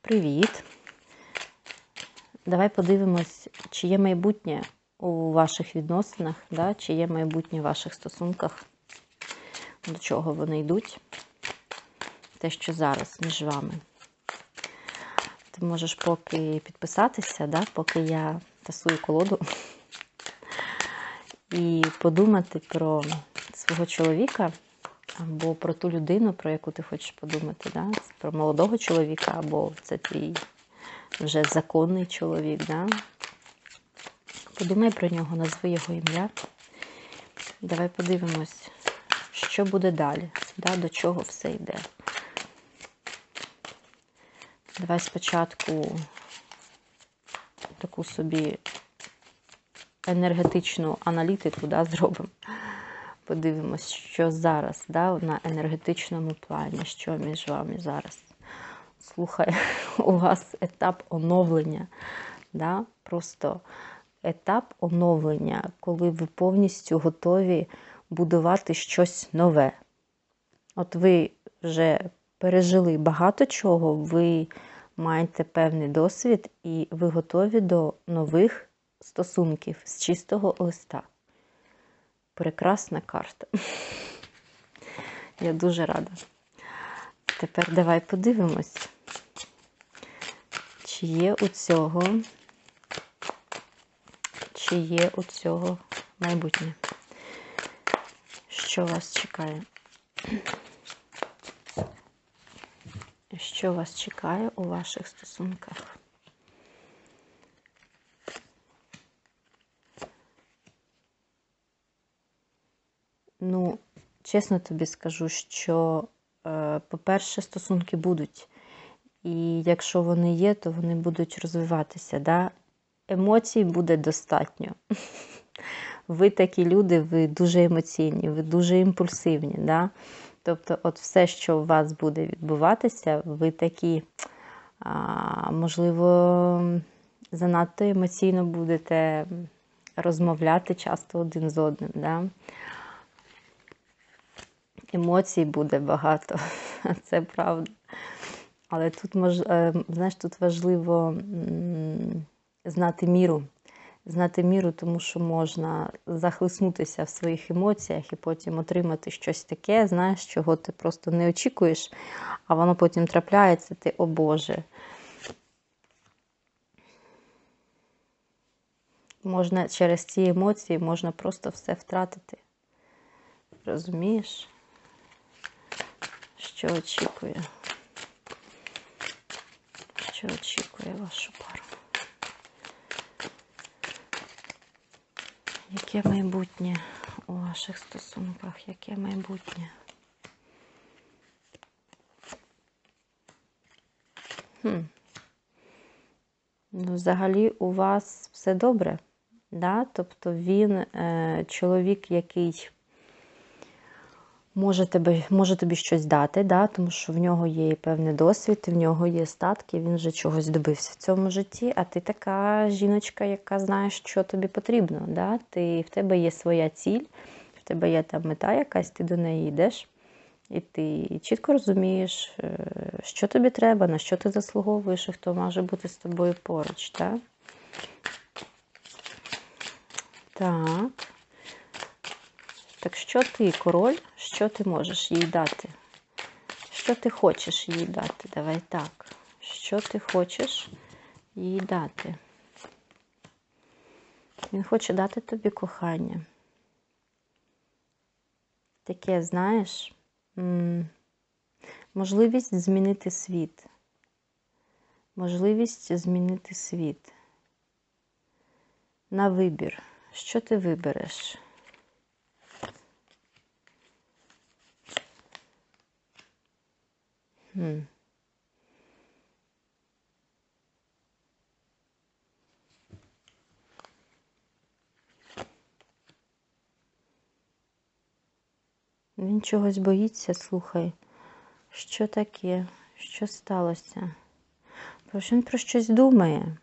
Привіт. Давай подивимось, чи є майбутнє у ваших відносинах, да? чи є майбутнє в ваших стосунках, до чого вони йдуть. Те, що зараз між вами. Ти можеш поки підписатися, да? поки я тасую колоду, і подумати про свого чоловіка. Або про ту людину, про яку ти хочеш подумати, да? Про молодого чоловіка, або це твій вже законний чоловік. Да? Подумай про нього, назви його ім'я. Давай подивимось, що буде далі, да? до чого все йде. Давай спочатку таку собі енергетичну аналітику да, зробимо. Подивимось, що зараз да, на енергетичному плані, що між вами зараз. Слухай, у вас етап оновлення. Да? Просто етап оновлення, коли ви повністю готові будувати щось нове. От ви вже пережили багато чого, ви маєте певний досвід, і ви готові до нових стосунків з чистого листа прекрасна карта. Я дуже рада. Тепер давай подивимось, чи є у цього, чи є у цього майбутнє. Що вас чекає? Що вас чекає у ваших стосунках? Ну, чесно тобі скажу, що, е, по-перше, стосунки будуть. І якщо вони є, то вони будуть розвиватися. Да? Емоцій буде достатньо. Ви такі люди, ви дуже емоційні, ви дуже імпульсивні. Да? Тобто, от все, що у вас буде відбуватися, ви такі, а, можливо, занадто емоційно будете розмовляти часто один з одним. Да? Емоцій буде багато, це правда. Але тут мож, е, знаєш, тут важливо знати міру. Знати міру, тому що можна захлиснутися в своїх емоціях і потім отримати щось таке, знаєш, чого ти просто не очікуєш, а воно потім трапляється, ти о Боже. Можна через ці емоції можна просто все втратити. Розумієш? Що очікує? Що очікує вашу пару? Яке майбутнє у ваших стосунках? Яке майбутнє? Хм. Ну, взагалі у вас все добре, да? тобто він е, чоловік, який може тобі, може тобі щось дати, да? тому що в нього є і певний досвід, в нього є статки, він вже чогось добився в цьому житті, а ти така жіночка, яка знає, що тобі потрібно. Да? Ти, В тебе є своя ціль, в тебе є там мета якась, ти до неї йдеш. І ти чітко розумієш, е, що тобі треба, на що ти заслуговуєш, і хто може бути з тобою поруч. Так? Так. Так що ти, король, що ти можеш їй дати? Що ти хочеш їй дати? Давай так. Що ти хочеш їй дати? Він хоче дати тобі кохання. Таке, знаєш, можливість змінити світ. Можливість змінити світ. На вибір. Що ти вибереш? Хм. Він чогось боїться, слухай. Що таке? Що сталося? Він про щось думає?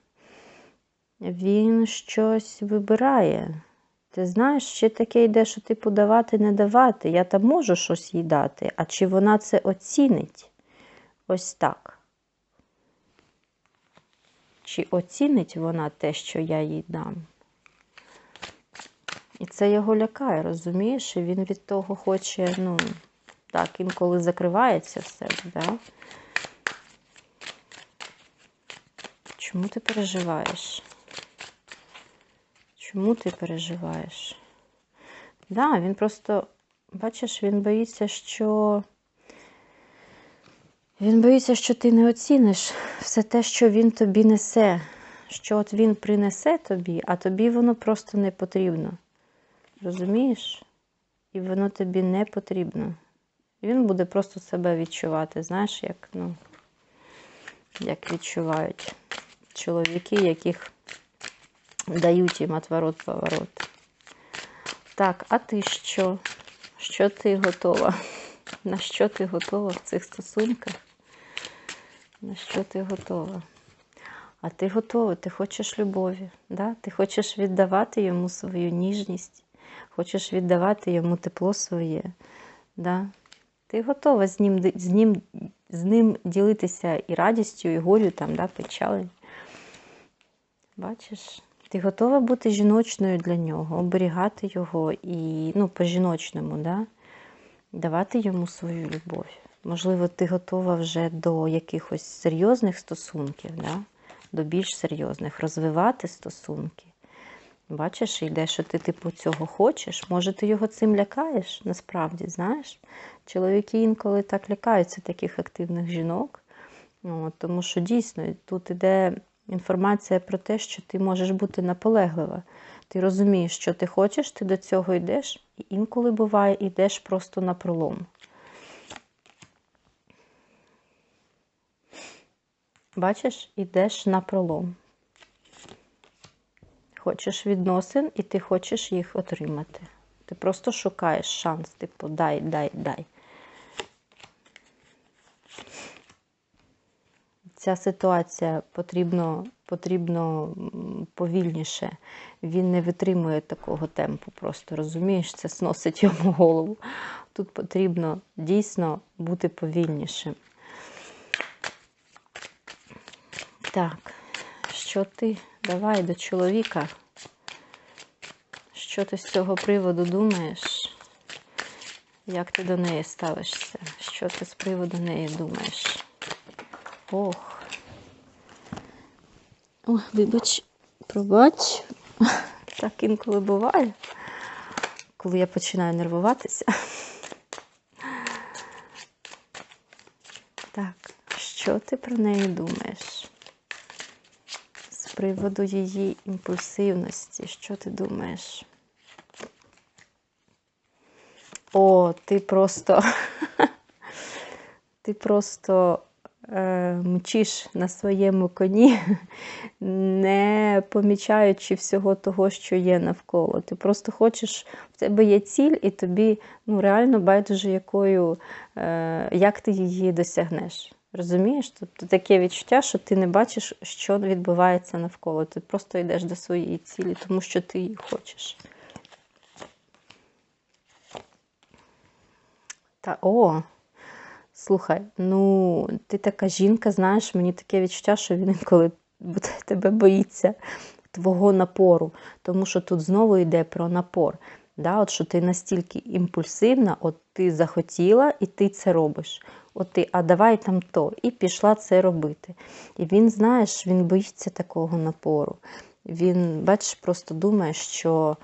Він щось вибирає. Ти знаєш, ще таке йде, що типу давати, не давати. Я там можу щось їй дати, а чи вона це оцінить? Ось так. чи оцінить вона те, що я їй дам. І це його лякає, розумієш? І він від того хоче, ну, так, інколи закривається в себе, да? Чому ти переживаєш? Чому ти переживаєш? Да, він просто, бачиш, він боїться, що. Він боїться, що ти не оціниш все те, що він тобі несе, що от він принесе тобі, а тобі воно просто не потрібно. Розумієш? І воно тобі не потрібно. Він буде просто себе відчувати, знаєш, як, ну, як відчувають чоловіки, яких дають їм отворот поворот. Так, а ти що? Що ти готова? На що ти готова в цих стосунках? На що ти готова? А ти готова, ти хочеш любові, да? ти хочеш віддавати йому свою ніжність, хочеш віддавати йому тепло своє. Да? Ти готова з ним, з ним, з ним ділитися і радістю, і горю, там, да, печалю. Бачиш? Ти готова бути жіночною для нього, оберігати його і ну, по-жіночному, да? давати йому свою любов. Можливо, ти готова вже до якихось серйозних стосунків, да? до більш серйозних, розвивати стосунки. Бачиш, йде, що ти типу цього хочеш. Може, ти його цим лякаєш, насправді, знаєш? Чоловіки інколи так лякаються таких активних жінок. От, тому що дійсно тут іде інформація про те, що ти можеш бути наполеглива. Ти розумієш, що ти хочеш, ти до цього йдеш, і інколи буває, йдеш просто на пролом. Бачиш, йдеш на пролом. Хочеш відносин, і ти хочеш їх отримати. Ти просто шукаєш шанс, типу, дай, дай, дай. Ця ситуація потрібно, потрібно повільніше. Він не витримує такого темпу, просто розумієш, це сносить йому голову. Тут потрібно дійсно бути повільнішим. Так, що ти? Давай до чоловіка. Що ти з цього приводу думаєш? Як ти до неї ставишся? Що ти з приводу неї думаєш? Ох. Ой, вибач, пробач. Так інколи буває, коли я починаю нервуватися. Так, що ти про неї думаєш? Приводу її імпульсивності, що ти думаєш? О, ти просто ти просто е, мчиш на своєму коні, не помічаючи всього того, що є навколо. Ти просто хочеш, в тебе є ціль, і тобі ну, реально байдуже, якою, е, як ти її досягнеш. Розумієш? Тобто таке відчуття, що ти не бачиш, що відбувається навколо. Ти просто йдеш до своєї цілі, тому що ти її хочеш. Та о, слухай, ну, ти така жінка, знаєш, мені таке відчуття, що він інколи тебе боїться твого напору, тому що тут знову йде про напор. Да, от Що ти настільки імпульсивна, от ти захотіла і ти це робиш. От ти, а давай там то, і пішла це робити. І він, знаєш, він боїться такого напору. Він, бачиш, просто думає, що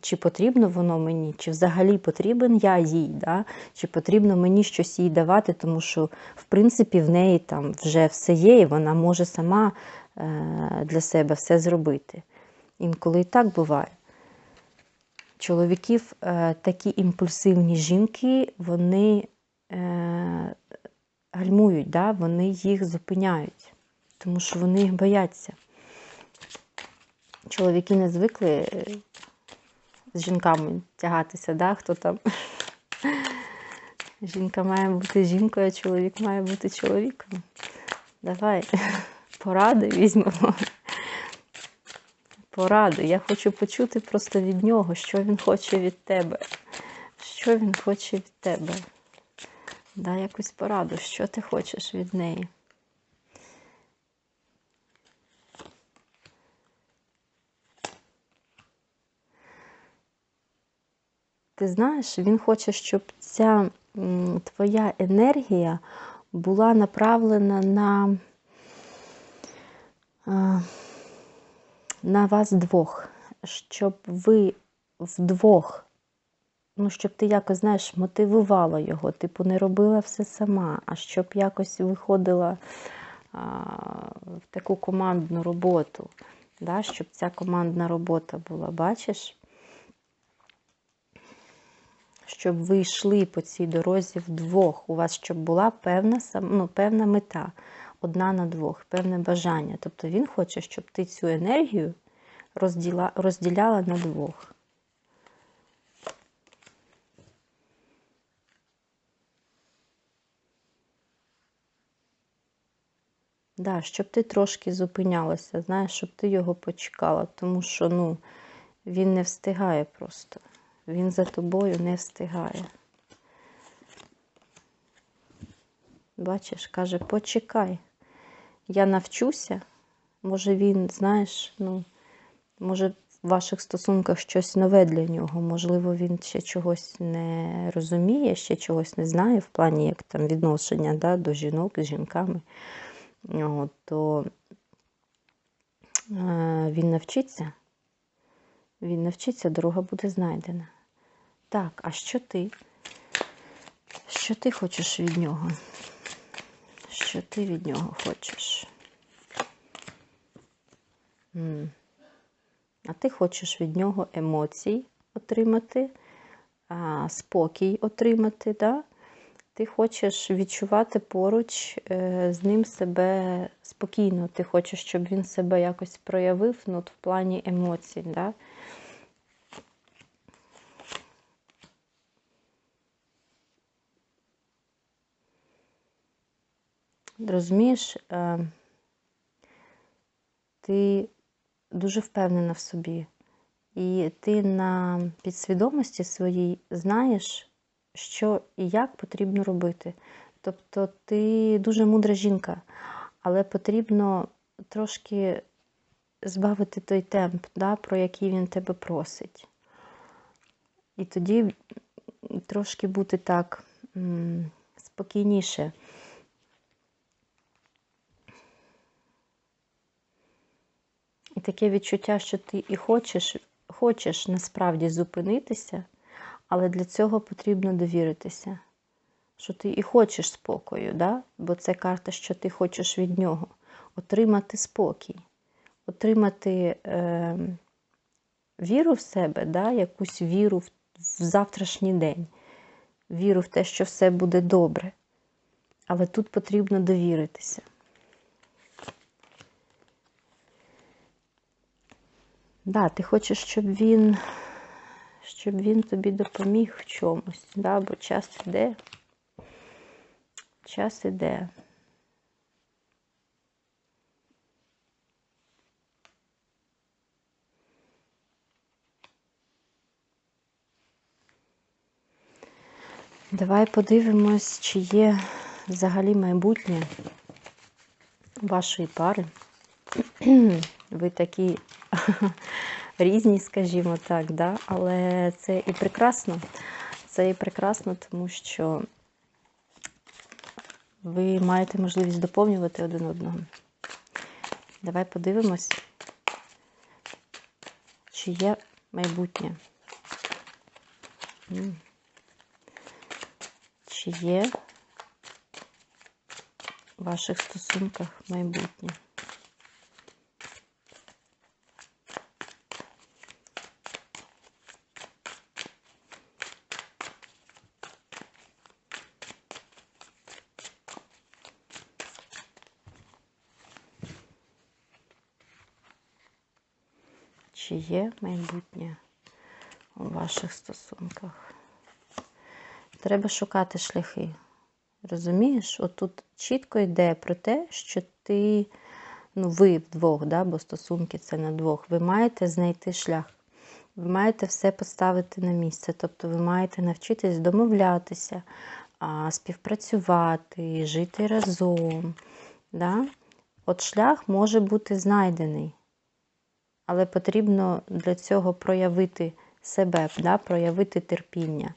чи потрібно воно мені, чи взагалі потрібен я їй, да? чи потрібно мені щось їй давати, тому що, в принципі, в неї там вже все є, і вона може сама е, для себе все зробити. Інколи і так буває. Чоловіків е, такі імпульсивні жінки, вони е, гальмують, да? вони їх зупиняють, тому що вони їх бояться чоловіки не звикли е, з жінками тягатися, да? хто там. Жінка має бути жінкою, а чоловік має бути чоловіком. Давай поради візьмемо пораду. Я хочу почути просто від нього, що він хоче від тебе. Що він хоче від тебе. Дай якусь пораду, що ти хочеш від неї. Ти знаєш, він хоче, щоб ця твоя енергія була направлена на на вас двох, щоб ви вдвох, ну, щоб ти якось, знаєш, мотивувала його, типу, не робила все сама, а щоб якось виходила а, в таку командну роботу, да, щоб ця командна робота була, бачиш? Щоб ви йшли по цій дорозі вдвох. У вас щоб була певна, ну, певна мета, одна на двох, певне бажання. Тобто він хоче, щоб ти цю енергію розділа, розділяла на двох. Да, щоб ти трошки зупинялася, знаєш, щоб ти його почекала, тому що ну, він не встигає просто. Він за тобою не встигає. Бачиш, каже, почекай. Я навчуся. Може, він, знаєш, ну, може, в ваших стосунках щось нове для нього. Можливо, він ще чогось не розуміє, ще чогось не знає в плані як там відношення да, до жінок з жінками. От, то е, він навчиться. Він навчиться, дорога буде знайдена. Так, а що ти? Що ти хочеш від нього? Що ти від нього хочеш? А ти хочеш від нього емоцій отримати, спокій отримати, да? Ти хочеш відчувати поруч е, з ним себе спокійно. Ти хочеш, щоб він себе якось проявив ну, в плані емоцій. Да? Розумієш, е, ти дуже впевнена в собі, і ти на підсвідомості своїй знаєш, що і як потрібно робити. Тобто ти дуже мудра жінка, але потрібно трошки збавити той темп, да, про який він тебе просить. І тоді трошки бути так спокійніше. І таке відчуття, що ти і хочеш, хочеш насправді зупинитися, але для цього потрібно довіритися. Що ти і хочеш спокою, да? бо це карта, що ти хочеш від нього. Отримати спокій, отримати е, віру в себе, да? якусь віру в, в завтрашній день, віру в те, що все буде добре. Але тут потрібно довіритися. Да, ти хочеш, щоб він, щоб він тобі допоміг в чомусь, да, бо час іде. Час іде. Давай подивимось, чи є взагалі майбутнє вашої пари. Ви такі різні, скажімо так, да? але це і прекрасно. Це і прекрасно, тому що ви маєте можливість доповнювати один одного. Давай подивимось, чи є майбутнє. Чи є в ваших стосунках майбутнє? Чи є майбутнє у ваших стосунках? Треба шукати шляхи. Розумієш? Отут чітко йде про те, що ти, ну, ви вдвох, да, бо стосунки це на двох, ви маєте знайти шлях. Ви маєте все поставити на місце. Тобто ви маєте навчитись домовлятися, співпрацювати, жити разом. Да? От шлях може бути знайдений, але потрібно для цього проявити себе, да, проявити терпіння,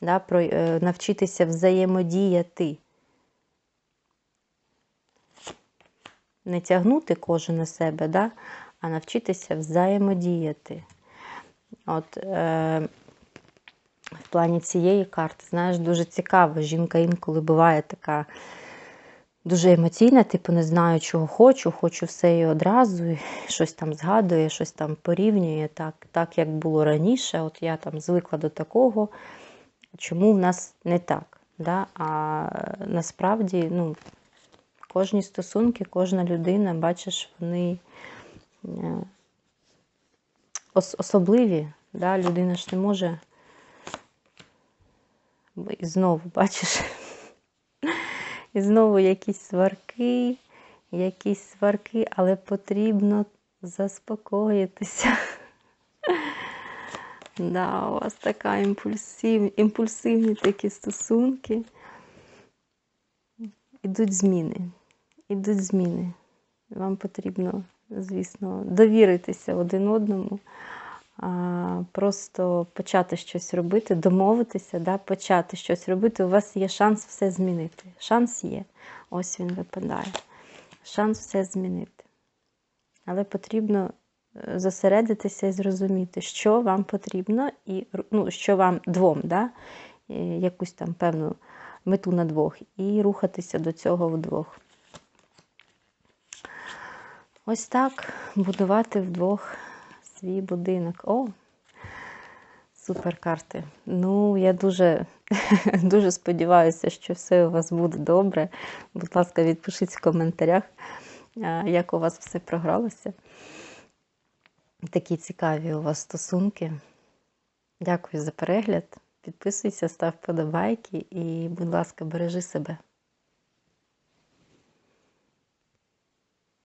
да, про, е, навчитися взаємодіяти. Не тягнути кожен на себе, да, а навчитися взаємодіяти. От, е, в плані цієї карти, знаєш, дуже цікаво. Жінка інколи буває така дуже емоційна, типу, не знаю, чого хочу, хочу все і одразу, і щось там згадує, щось там порівнює, так, так як було раніше. От я там звикла до такого, чому в нас не так. Да? А насправді, ну, кожні стосунки, кожна людина, бачиш, вони е, ос- особливі. Да? Людина ж не може. І знову, бачиш, і знову якісь сварки, якісь сварки, але потрібно заспокоїтися. Да, у вас така імпульсив, імпульсивні такі стосунки. Ідуть зміни. Ідуть зміни. Вам потрібно, звісно, довіритися один одному, просто почати щось робити, домовитися, да, почати щось робити. У вас є шанс все змінити. Шанс є. Ось він випадає. Шанс все змінити. Але потрібно е, зосередитися і зрозуміти, що вам потрібно, і ну, що вам двом, да? якусь там певну мету на двох, і рухатися до цього вдвох. Ось так будувати вдвох свій будинок. О, супер карти. Ну, я дуже, дуже сподіваюся, що все у вас буде добре. Будь ласка, відпишіть в коментарях, як у вас все програлося. Такі цікаві у вас стосунки. Дякую за перегляд. Підписуйся, став вподобайки і, будь ласка, бережи себе.